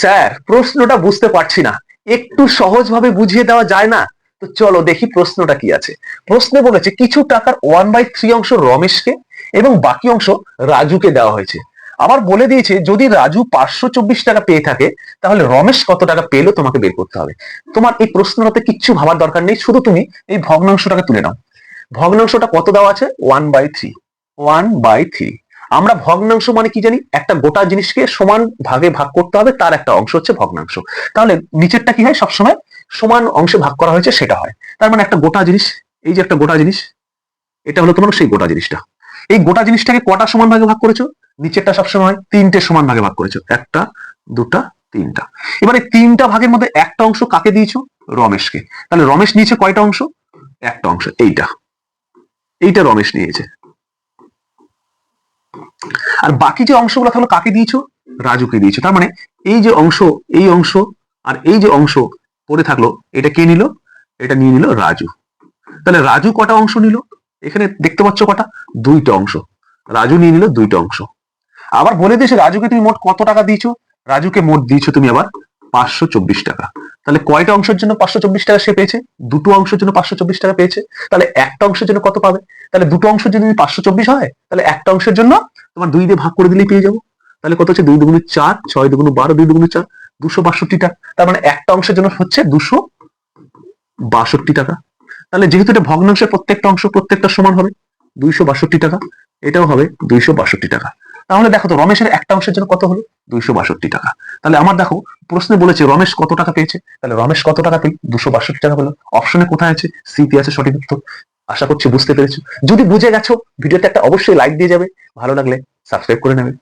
Sir, প্রশ্নটা বুঝতে পারছি না। একটু সহজভাবে বুঝিয়ে দেওয়া যায় না? তো চলো দেখি প্রশ্নটা কি আছে। প্রশ্নে বলেছে, কিছু টাকার ওয়ান বাই থ্রি অংশ রমেশকে এবং বাকি অংশ রাজুকে দেওয়া হয়েছে। আবার বলে দিয়েছে, যদি রাজু পাঁচশো চব্বিশ টাকা পেয়ে থাকে, তাহলে রমেশ কত টাকা পেল তোমাকে বের করতে হবে? তোমার এই প্রশ্নটাতে কিচ্ছু ভাবার দরকার নেই, শুধু তুমি এই ভগ্নাংশটাকে তুলে নাও। ভগ্নাংশটা কত দেওয়া আছে? One by three one by three আমরা ভগ্নাংশ মানে কি জানি? একটা গোটা জিনিসকে সমান ভাগে ভাগ করতে হবে, তার একটা অংশ হচ্ছে ভগ্নাংশ। তাহলে নিচেরটা কি হয় সবসময়? সমান অংশে ভাগ করা হয়েছে, সেটা হয়। তার মানে একটা গোটা জিনিস, এই যে একটা গোটা জিনিস, এটা হলো তোমার সেই গোটা জিনিসটা। এই গোটা জিনিসটাকে কটা সমান ভাগে ভাগ করেছ? নিচেরটা সবসময় তিনটে সমান ভাগে ভাগ করেছ। একটা, দুটা, তিনটা। এবারে তিনটা ভাগের মধ্যে একটা অংশ কাকে দিয়েছ? রমেশকে। তাহলে রমেশ নিয়েছে কয়টা অংশ? একটা অংশ। এইটা। এইটা রমেশ নিয়েছে। আর বাকি যে অংশগুলো তাহলে কাকে দিয়েছ? রাজুকে দিয়েছ। তার মানে এই যে অংশ, এই অংশ আর এই যে অংশ পড়ে থাকল, এটা কে নিল? এটা নিয়ে নিল রাজু। তাহলে রাজু কটা অংশ নিল? এখানে দেখতে পাচ্ছ কটা? দুইটা অংশ। রাজু নিয়ে নিল দুইটা অংশ। আবার বলে দিয়েছে, রাজুকে তুমি মোট কত টাকা দিয়েছ? রাজুকে মোট দিয়েছ তুমি আবার পাঁচশো চব্বিশ টাকা। তাহলে কয়টা অংশের জন্য পাঁচশো চব্বিশ টাকা সে পেয়েছে? দুটো অংশের জন্য পাঁচশো চব্বিশ টাকা পেয়েছে। তাহলে একটা অংশের জন্য কত পাবে? তাহলে দুটো অংশ যদি পাঁচশো চব্বিশ হয়, তাহলে একটা অংশের জন্য তোমার দুই দিয়ে ভাগ করে দিলেই পেয়ে যাব। তাহলে কত হচ্ছে? দুই দুগুণ চার, ছয় দুগুণ বারো, দুই দুগুণ চার, দুশো বাষট্টি টাকা তার মানে একটা অংশের জন্য হচ্ছে দুশো বাষট্টি টাকা। তাহলে যেহেতু এটা ভগ্নাংশের প্রত্যেকটা অংশ প্রত্যেকটা সমান হবে, দুইশো বাষট্টি টাকা, এটাও হবে দুইশো বাষট্টি টাকা। তাহলে দেখো তো, রমেশের একটা অংশের জন্য কত হলো? দুইশো বাষট্টি টাকা। তাহলে আমার দেখো, প্রশ্নে বলেছে রমেশ কত টাকা পেয়েছে? তাহলে রমেশ কত টাকা পেল দুশো বাষট্টি টাকা পেল। অপশনে কোথায় আছে? সিতে আছে সঠিক উত্তর। আশা করছি বুঝতে পেরেছ। যদি বুঝে গেছো, ভিডিওতে একটা অবশ্যই লাইক দিয়ে যাবে। ভালো লাগলে সাবস্ক্রাইব করে নেবে।